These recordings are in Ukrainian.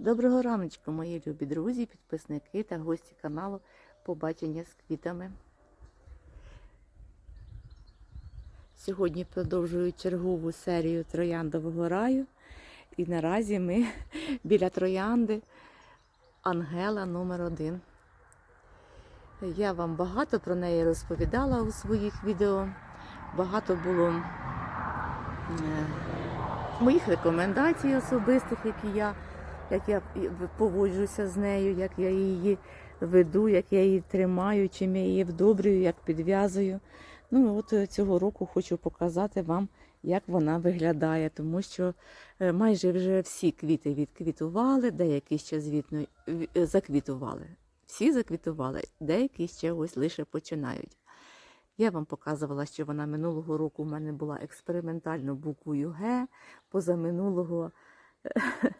Доброго раночку, мої любі друзі, підписники та гості каналу Побачення з квітами. Сьогодні продовжую чергову серію трояндового раю. І наразі ми біля троянди Ангела номер 1 Я вам багато про неї розповідала у своїх відео. Багато було е, моїх рекомендацій особистих, які я як я поводжуся з нею, як я її веду, як я її тримаю, чим я її вдобрюю, як підв'язую. Ну от е, цього року хочу показати вам, як вона виглядає, тому що е, майже вже всі квіти відквітували, деякі ще звітно е, заквітували. Всі заквітували, деякі ще ось лише починають. Я вам показувала, що вона минулого року в мене була експериментально буквою Г, позаминулого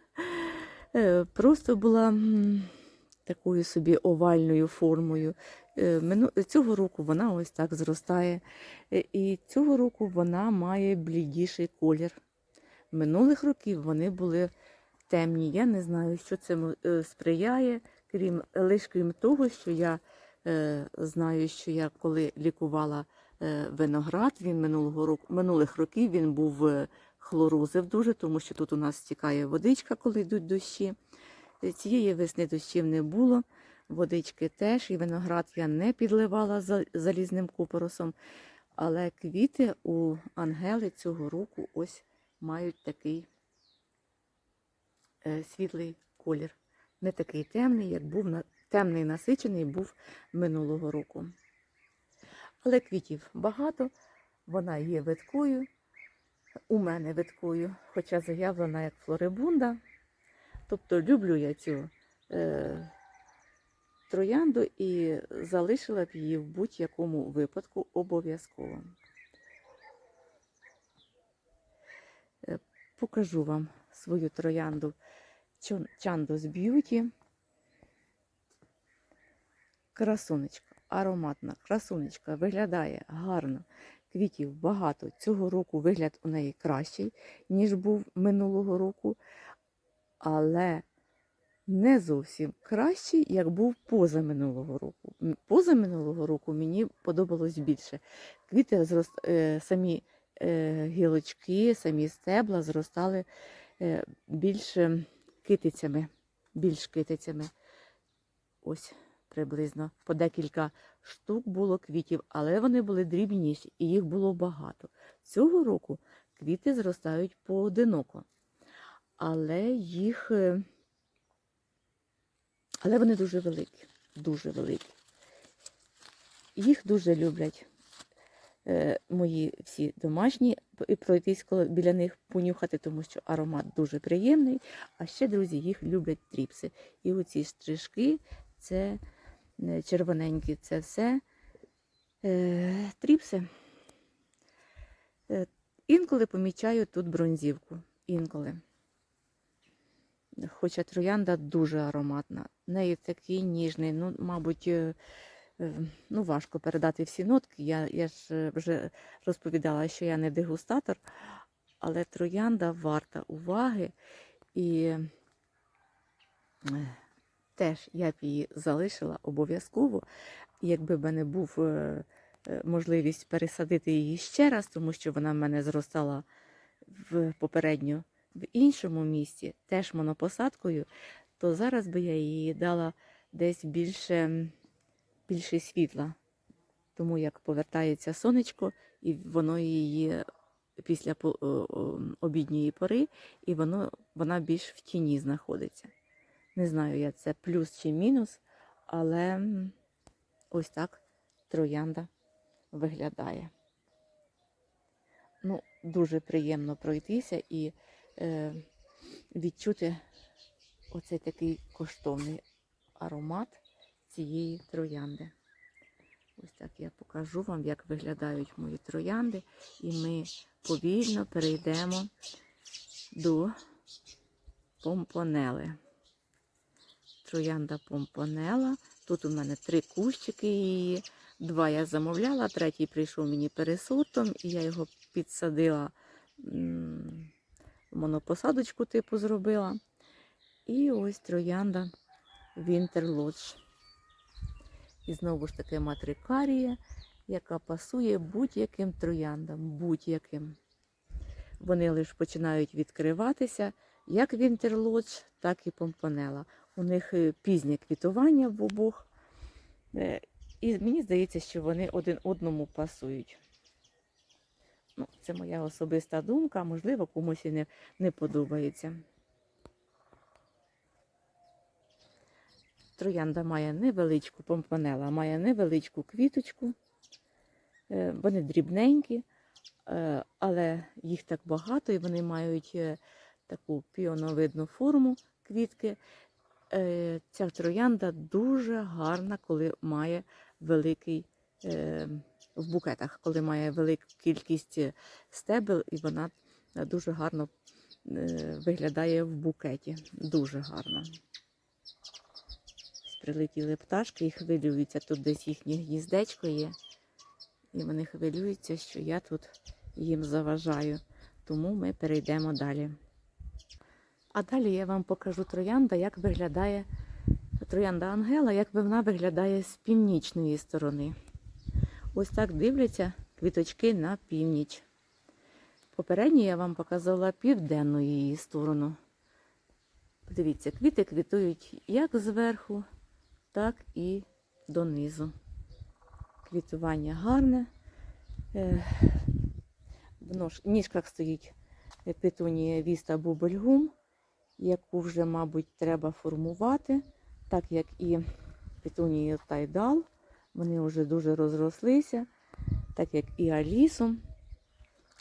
Просто була такою собі овальною формою. Е, Цього року вона ось так зростає. Е, І цього року вона має блідіший колір. Минулих років вони були темні. Я не знаю, що е, сприяє, крім лише крім того, що я е, знаю, що я коли лікувала е, виноград, він минулого року, минулих років він був е, хлорозив дуже, тому що тут у нас стікає водичка, коли йдуть дощі. Е, Цієї весни дощів не було, водички теж, і виноград я не підливала залізним купоросом. Але квіти у Ангели цього року ось мають такий е, світлий колір. Не такий темний, як був темний насичений був минулого року. Але квітів багато, вона є виткою, у мене виткою, хоча заявлена як флорибунда. Тобто люблю я цю е, троянду і залишила б її в будь-якому випадку обов'язково. Е, покажу вам свою троянду Чандос Б'юті. Красунечка, ароматна красунечка, виглядає гарно. Квітів багато. Цього року вигляд у неї кращий, ніж був минулого року, але не зовсім кращий, як був позаминулого року. Позаминулого року мені подобалось більше. Квіти зрост... е, самі е, гілочки, самі стебла зростали е, більше китицями, більш китицями. Ось приблизно по декілька штук було квітів, але вони були дрібніші і їх було багато. Цього року квіти зростають поодиноко, але їх. е, Але вони дуже великі, дуже великі. Їх дуже люблять е, мої всі домашні і пройтись коло біля них понюхати, тому що аромат дуже приємний. А ще, друзі, їх люблять тріпси. І оці стрижки, це червоненькі, це все е, тріпси. Е, інколи помічаю тут бронзівку. Інколи. Хоча троянда дуже ароматна. В неї такий ніжний, ну, мабуть, е, е, ну, важко передати всі нотки. Я, я ж е, вже розповідала, що я не дегустатор, але троянда варта уваги. І е, теж я б її залишила обов'язково. Якби в мене був е, е, можливість пересадити її ще раз, тому що вона в мене зростала в попередньо в іншому місці, теж монопосадкою, то зараз би я її дала десь більше, більше світла. Тому як повертається сонечко, і воно її після обідньої пори, і воно, вона більш в тіні знаходиться. Не знаю, я це плюс чи мінус, але ось так троянда виглядає. Ну, дуже приємно пройтися і е, відчути оцей такий коштовний аромат цієї троянди. Ось так я покажу вам, як виглядають мої троянди, і ми повільно перейдемо до помпонели. Троянда помпонела. Тут у мене три кущики її. Два я замовляла, третій прийшов мені пересортом, і я його підсадила, монопосадочку типу зробила. І ось троянда Winter Lodge. І знову ж таки матрикарія, яка пасує будь-яким трояндам, будь-яким. Вони лише починають відкриватися, як Winter Lodge, так і помпонела. У них е, пізнє квітування в обох. Е, І мені здається, що вони один одному пасують. Ну, це моя особиста думка, можливо, комусь і не, не подобається. Троянда має невеличку помпонела, має невеличку квіточку. Е, Вони дрібненькі, але їх так багато, і вони мають таку піоновидну форму квітки. Е, Ця троянда дуже гарна, коли має великий е, в букетах, коли має велику кількість е, стебел, і вона е, дуже гарно виглядає в букеті. Дуже гарно. Прилетіли пташки і хвилюються. Тут десь їхнє гніздечко є. І вони хвилюються, що я тут їм заважаю. Тому ми перейдемо далі. А далі я вам покажу троянда, як виглядає троянда Ангела, як вона виглядає з північної сторони. Ось так дивляться квіточки на північ. Попередньо я вам показувала південну її сторону. Подивіться, квіти квітують як зверху, так і донизу. Квітування гарне. В ніжках стоїть петунія віста бубельгум, яку вже, мабуть, треба формувати, так як і петунії тайдал. Вони вже дуже розрослися, так як і алісу.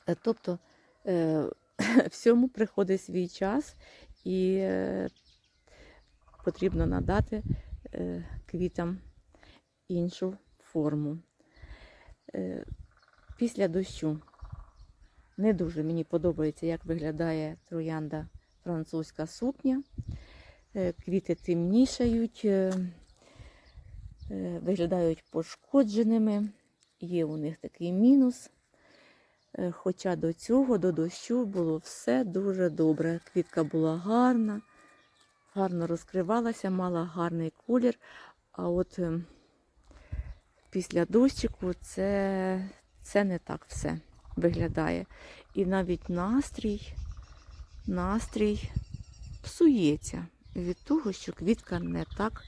Е, Тобто е, всьому приходить свій час і е, потрібно надати квітам іншу форму. Після дощу не дуже мені подобається, як виглядає троянда французька сукня. Е, Квіти темнішають, е, е, виглядають пошкодженими. Є у них такий мінус. Хоча до цього, до дощу, було все дуже добре. Квітка була гарна, гарно розкривалася, мала гарний колір. А от після дощику це, це не так все виглядає. І навіть настрій, настрій псується від того, що квітка не так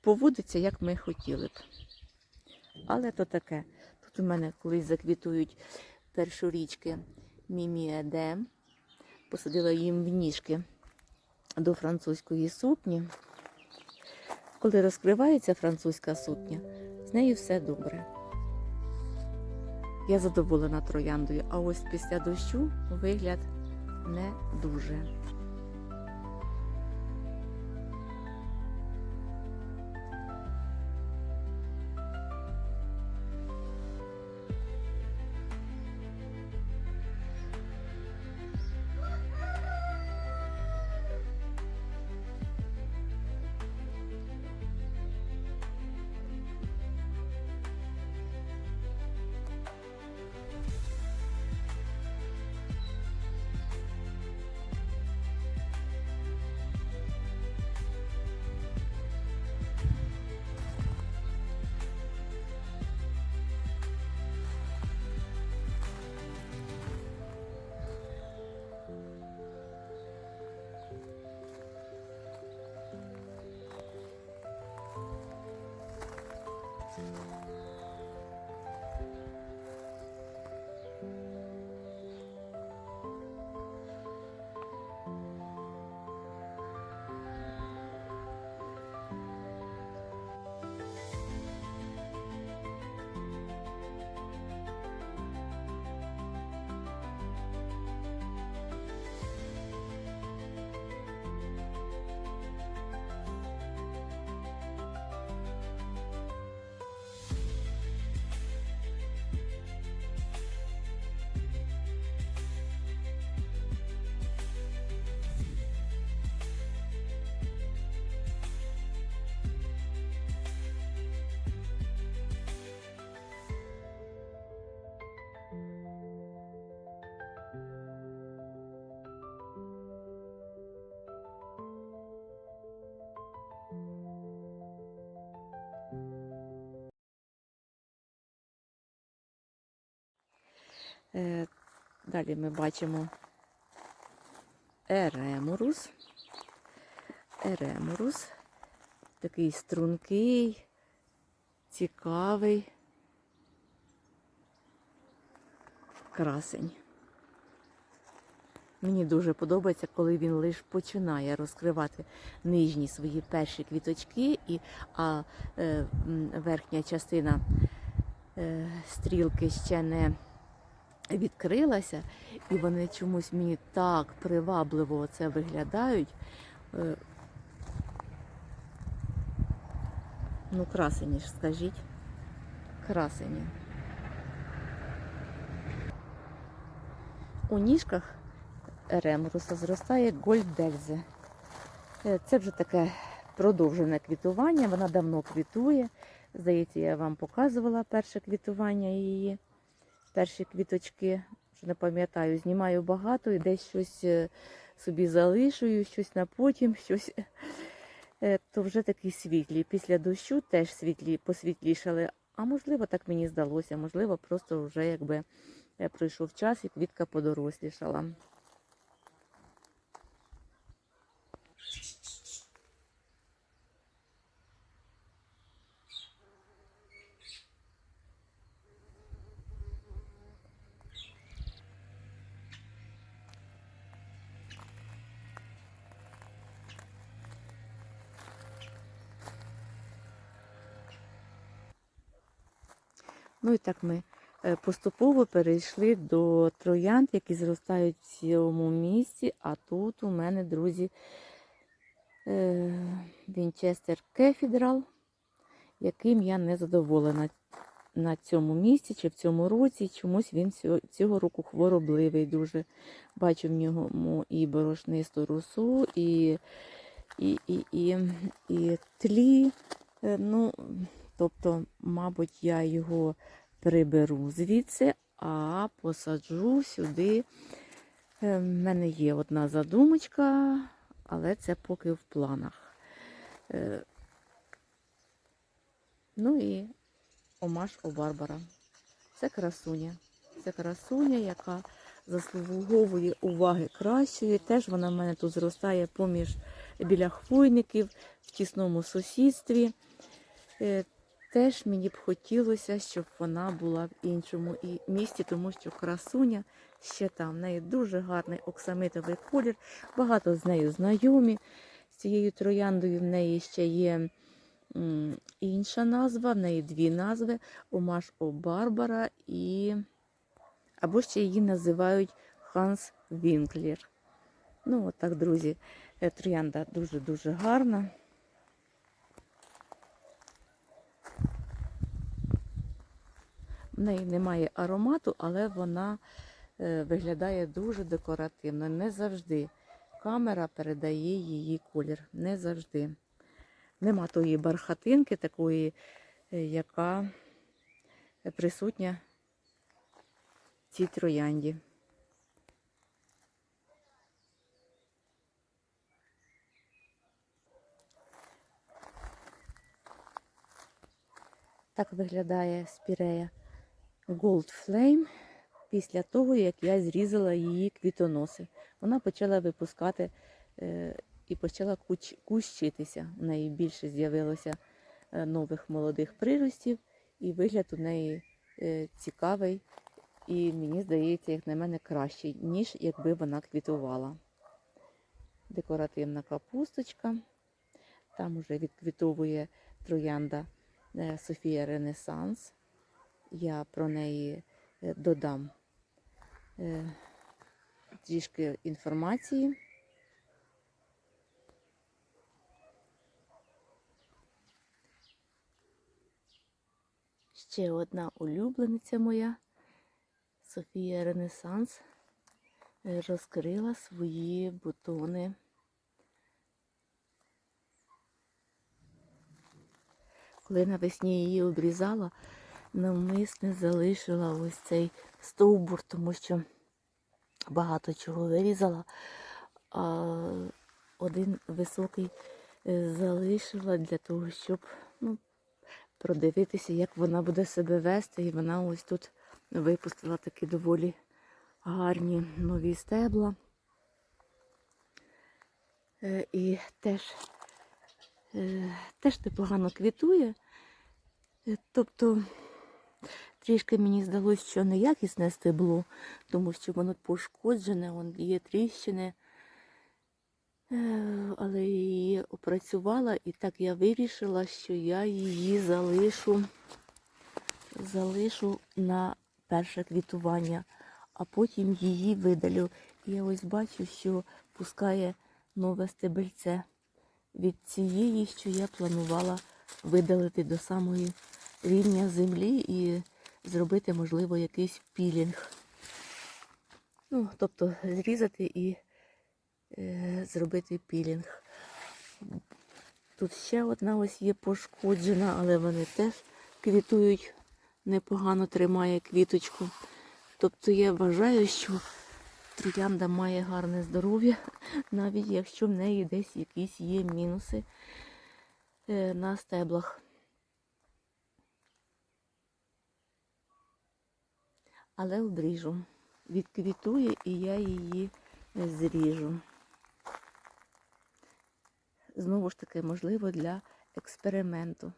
поводиться, як ми хотіли б. Але то таке. Тут у мене колись заквітують першорічки Мімі Едем. Посадила їм в ніжки до французької сукні. Коли розкривається французька сукня, з нею все добре. Я задоволена трояндою, а ось після дощу вигляд не дуже. Далі ми бачимо еремурус. Еремурус. Такий стрункий, цікавий. Красень. Мені дуже подобається, коли він лише починає розкривати нижні свої перші квіточки, і, а е, верхня частина е, стрілки ще не відкрилася, і вони чомусь мені так привабливо це виглядають. Е, ну, красені ж, скажіть. Красені. У ніжках ремруса зростає гольдельзе. Е, Це вже таке продовжене квітування, вона давно квітує. Здається, я вам показувала перше квітування її, перші квіточки. Вже не пам'ятаю, знімаю багато і десь щось е, собі залишую, щось на потім, щось. Е, То вже такі світлі. Після дощу теж світлі, посвітлішали. А можливо, так мені здалося, можливо, просто вже якби е, пройшов час і квітка подорослішала. Ну і так ми е, поступово перейшли до троянд, які зростають в цьому місці. А тут у мене, друзі, Вінчестер Кефідрал, яким я не задоволена на цьому місці чи в цьому році. Чомусь він цього, року хворобливий дуже. Бачу в ньому і борошнисту росу, і, і, і, і, і тлі. Е, Ну, тобто, мабуть, я його приберу звідси, а посаджу сюди. Е, В мене є одна задумочка, але це поки в планах. Е, Ну і омаш у Барбара. Це красуня. Це красуня, яка заслуговує уваги кращої. Теж вона в мене тут зростає поміж біля хвойників в тісному сусідстві. Теж мені б хотілося, щоб вона була в іншому і місті, тому що красуня ще там. В неї дуже гарний оксамитовий колір. Багато з нею знайомі. З цією трояндою в неї ще є інша назва, в неї дві назви: Омаш О Барбара і або ще її називають Ханс Вінклер. Ну, от так, друзі, е, троянда дуже-дуже гарна. В неї немає аромату, але вона е, виглядає дуже декоративно. Не завжди камера передає її колір. Не завжди. Нема тої бархатинки, такої, е, яка присутня в цій троянді. Так виглядає спірея Gold Flame після того, як я зрізала її квітоноси. Вона почала випускати е, і почала куч, кущитися. У неї більше з'явилося е, нових молодих приростів, і вигляд у неї е, цікавий. І мені здається, як на мене, кращий, ніж якби вона квітувала. Декоративна капусточка. Там уже відквітовує троянда е, Софія Ренесанс. Я про неї е, додам е, трішки інформації. Ще одна улюблениця моя Софія Ренесанс е, розкрила свої бутони. Коли навесні її обрізала, навмисне залишила ось цей стовбур, тому що багато чого вирізала, а один високий е, залишила для того, щоб ну, продивитися, як вона буде себе вести. І вона ось тут випустила такі доволі гарні нові стебла. Е, І теж, е, теж непогано квітує. Тобто трішки мені здалося, що неякісне стебло, тому що воно пошкоджене, вон є тріщини. Е, Але її опрацювала і так я вирішила, що я її залишу, залишу на перше квітування, а потім її видалю. І я ось бачу, що пускає нове стебельце від цієї, що я планувала видалити до самої рівня землі і зробити, можливо, якийсь пілінг. Ну, тобто зрізати і е, зробити пілінг. Тут ще одна ось є пошкоджена, але вони теж квітують, непогано тримає квіточку. Тобто я вважаю, що троянда має гарне здоров'я, навіть якщо в неї десь якісь є мінуси е, на стеблах. Але обріжу. Відквітує і я її зріжу. Знову ж таки, можливо, для експерименту.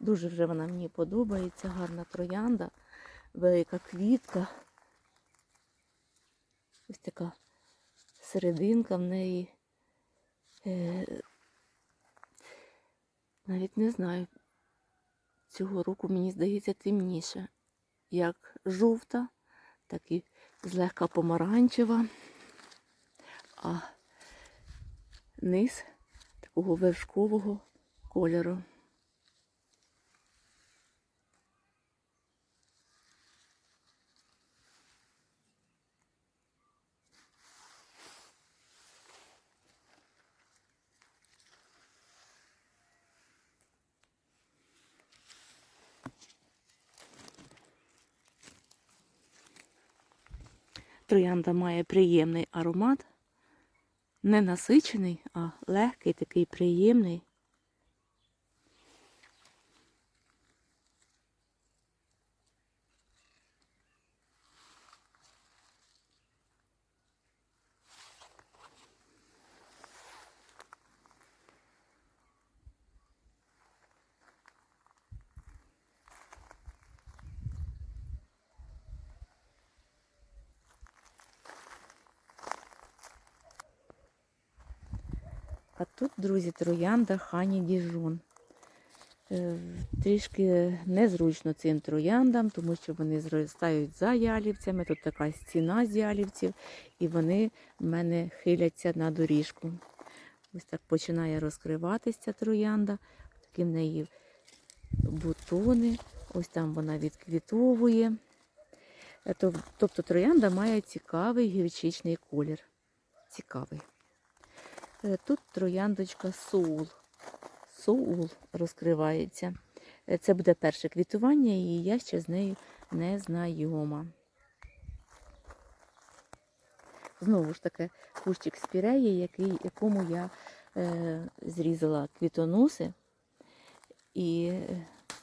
Дуже вже вона мені подобається, гарна троянда, велика квітка. Ось така серединка в неї. Е, навіть не знаю, цього року, мені здається, темніше, як жовта, так і злегка помаранчева, а низ такого вершкового кольору. Троянда має приємний аромат, не насичений, а легкий, такий приємний. А тут, друзі, троянда Хані Діжон. Е, Трішки незручно цим трояндам, тому що вони зростають за ялівцями. Тут така стіна з ялівців, і вони в мене хиляться на доріжку. Ось так починає розкриватися троянда. Такі в неї бутони. Ось там вона відквітовує. Е, Тобто троянда має цікавий гірчичний колір. Цікавий. Е, Тут трояндочка Соул. Соул розкривається. Е, Це буде перше квітування, і я ще з нею не знайома. Знову ж таки, кущик спіреї, який, якому я е, зрізала квітоноси, і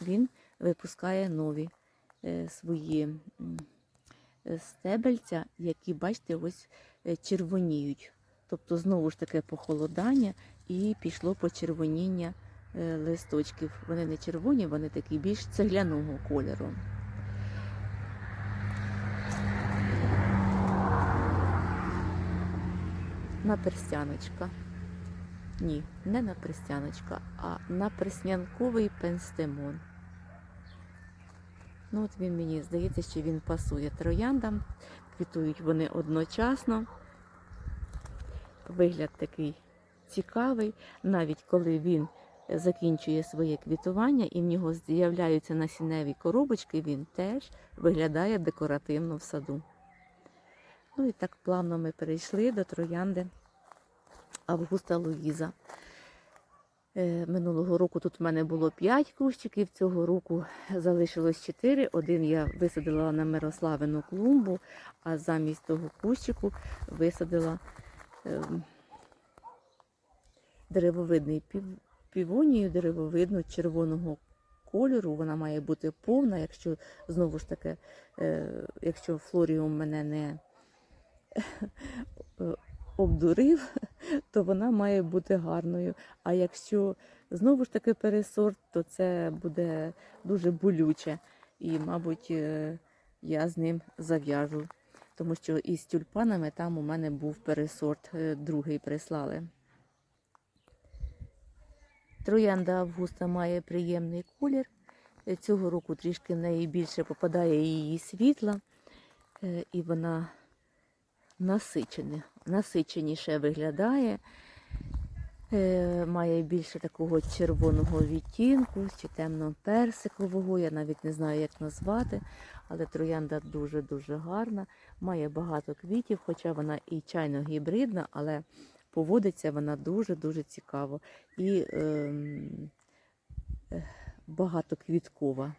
він випускає нові е, свої е, стебельця, які, бачите, ось червоніють. Тобто знову ж таки похолодання і пішло почервоніння е, листочків. Вони не червоні, вони такі більш цегляного кольору. Наперстяночка. Ні, не наперстяночка, а наперснянковий пенстемон. Ну, от він мені здається, що він пасує трояндам. Квітують вони одночасно. Вигляд такий цікавий, навіть коли він закінчує своє квітування і в нього з'являються насінневі коробочки, він теж виглядає декоративно в саду. Ну і так плавно ми перейшли до троянди Августа Луїза. Е, Минулого року тут в мене було 5 кущиків, цього року залишилось 4. Один я висадила на Мирославину клумбу, а замість того кущику висадила деревовидний півонію, деревовидну червоного кольору, вона має бути повна. Якщо знову ж таки, е, якщо флоріум мене не е, обдурив, то вона має бути гарною. А якщо знову ж таки пересорт, то це буде дуже болюче. І, мабуть, е, я з ним зав'яжу. Тому що із тюльпанами там у мене був пересорт, е, другий прислали. Троянда Августа має приємний колір. Е, Цього року трішки в неї більше попадає її світла, е, і вона насичене, насиченіше виглядає. Е, Має більше такого червоного відтінку чи темно-персикового, я навіть не знаю, як назвати, але троянда дуже-дуже гарна, має багато квітів, хоча вона і чайно гібридна, але поводиться вона дуже-дуже цікаво і е, багатоквіткова,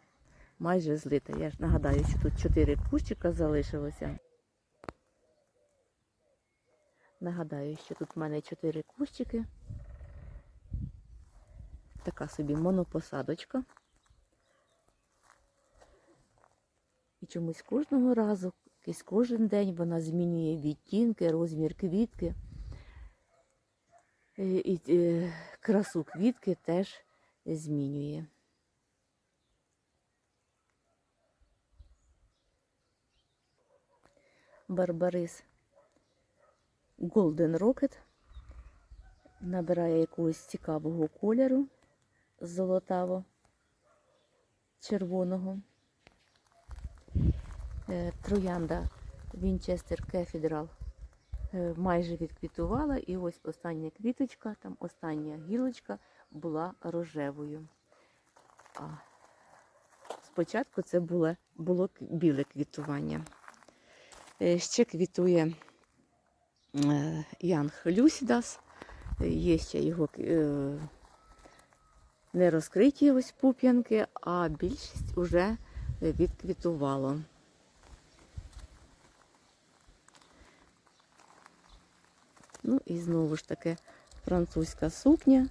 майже злита. Я ж нагадаю, що тут чотири кущика залишилося. Нагадаю, що тут в мене чотири кущики. Така собі монопосадочка. І чомусь кожного разу, якийсь кожен день вона змінює відтінки, розмір квітки. І, і е, красу квітки теж змінює. Барбарис Golden Rocket набирає якогось цікавого кольору золотаво червоного. Е, Троянда Вінчестер Кефідрал е, майже відквітувала, і ось остання квіточка, там остання гілочка була рожевою. А спочатку це було, було біле квітування. Е, Ще квітує Янг Люсідас. Є ще його не розкриті ось пуп'янки, а більшість уже відквітувало. Ну і знову ж таки французька сукня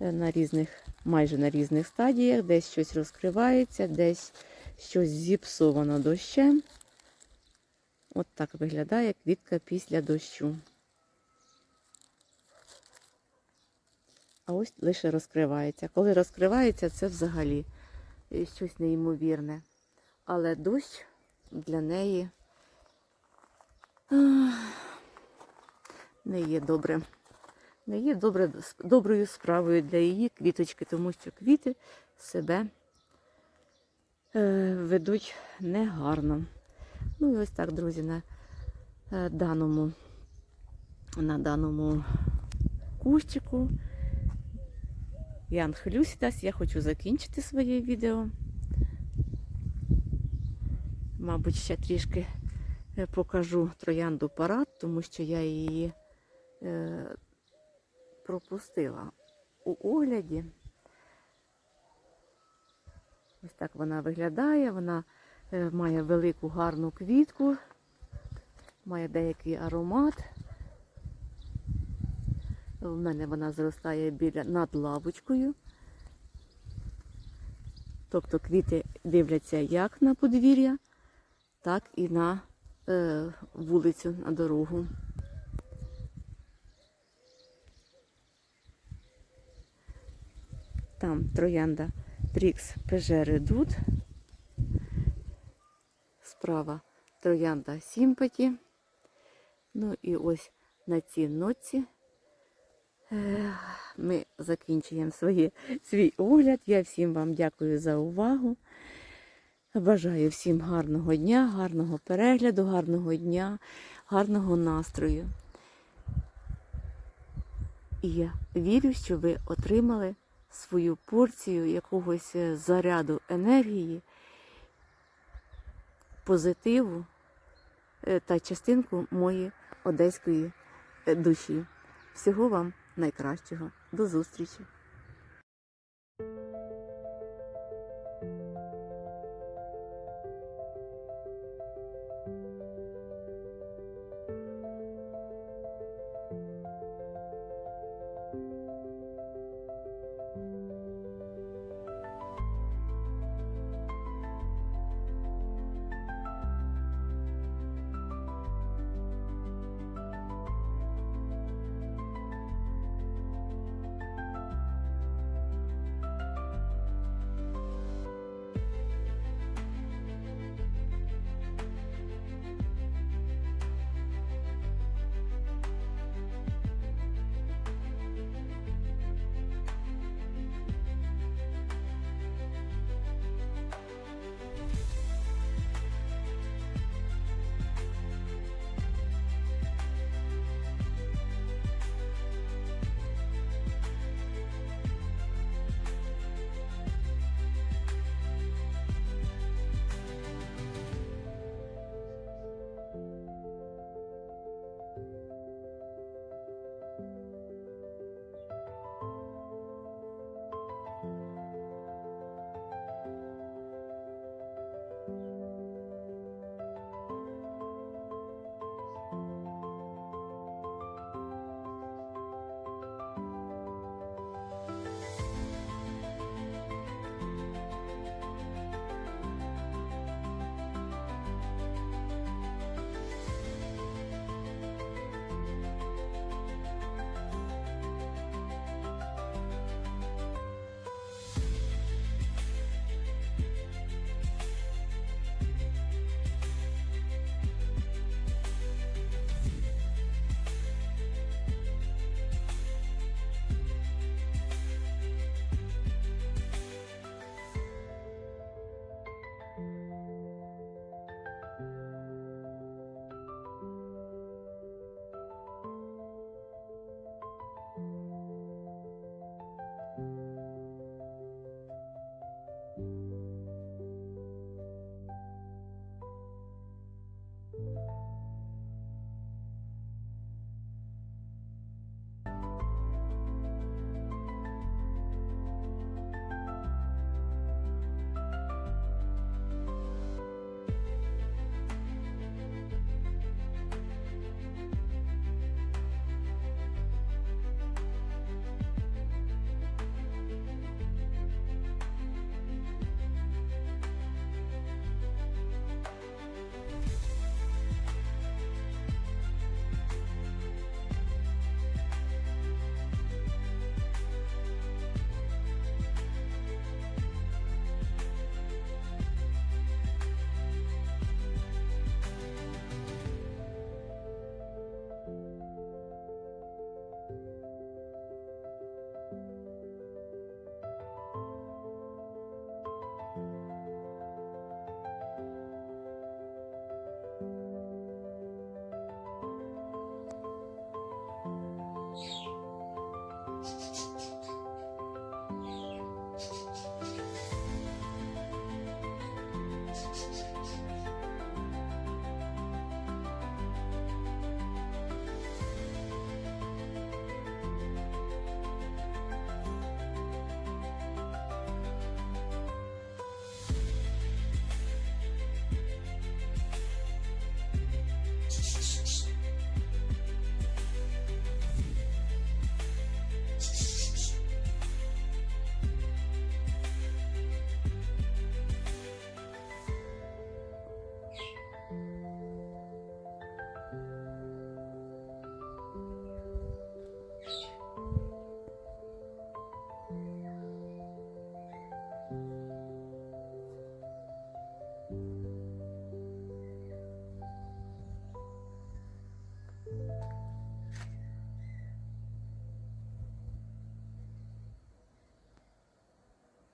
е, на різних, майже на різних стадіях, десь щось розкривається, десь щось зіпсовано дощем. От так виглядає квітка після дощу. А ось лише розкривається. Коли розкривається, це взагалі е, щось неймовірне. Але дощ для неї не є добре. Не є добре, доброю справою для її квіточки, тому що квіти себе е, ведуть негарно. Ну і ось так, друзі, на е, даному, на даному кущику. Ян Хлюсідас, я хочу закінчити своє відео. Мабуть, ще трішки е, покажу троянду парад, тому що я її е, пропустила у огляді. Ось так вона виглядає. Вона е, має велику гарну квітку, має деякий аромат. У мене вона зростає біля над лавочкою. Тобто квіти дивляться як на подвір'я, так і на е, вулицю, на дорогу. Там троянда Трікс Пеже Редут. Справа троянда Сімпаті. Ну і ось на цій ноці е, ми закінчуємо своє, свій огляд. Я всім вам дякую за увагу. Бажаю всім гарного дня, гарного перегляду, гарного дня, гарного настрою. І я вірю, що ви отримали свою порцію якогось е, заряду енергії, позитиву е, та частинку моєї одеської е, душі. Всього вам найкращого. До зустрічі!